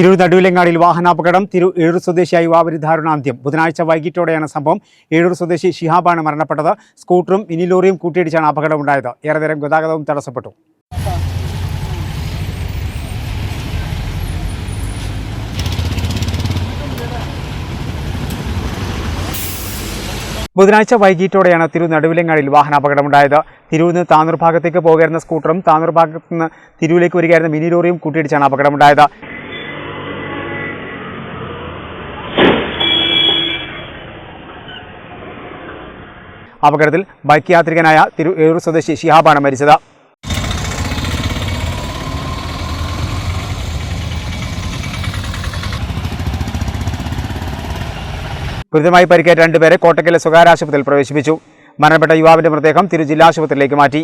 തിരൂർ നടുവിലങ്ങാടിയിൽ വാഹനാപകടം തിരു ഏഴൂർ സ്വദേശിയായ യുവാവിന് ദാരുണാന്ത്യം. ബുധനാഴ്ച വൈകിട്ടോടെയാണ് സംഭവം. ഏഴൂർ സ്വദേശി ഷിഹാബാണ് മരണപ്പെട്ടത്. സ്കൂട്ടറും മിനി ലോറിയും കൂട്ടിയിടിച്ചാണ് അപകടമുണ്ടായത്. ഏറെ നേരം ഗതാഗതവും തടസ്സപ്പെട്ടു. ബുധനാഴ്ച വൈകിട്ടോടെയാണ് തിരു നടുവിലങ്ങാടിയിൽ വാഹനാപകടമുണ്ടായത്. തിരൂരിൽ നിന്ന് താനൂർ ഭാഗത്തേക്ക് പോകായിരുന്ന സ്കൂട്ടറും താനൂർ ഭാഗത്ത് നിന്ന് തിരൂരിലേക്ക് വരികയായിരുന്ന മിനി ലോറിയും കൂട്ടിയിടിച്ചാണ് അപകടമുണ്ടായത്. അപകടത്തിൽ ബൈക്ക് യാത്രികനായ തിരു ഏറൂർ സ്വദേശി ഷിഹാബാണ് മരിച്ചത്. ഗുരുതരമായി പരിക്കേറ്റ രണ്ടുപേരെ കോട്ടക്കലെ സ്വകാര്യ ആശുപത്രിയിൽ പ്രവേശിപ്പിച്ചു. മരണപ്പെട്ട യുവാവിന്റെ മൃതദേഹം തിരു ജില്ലാ ആശുപത്രിയിലേക്ക് മാറ്റി.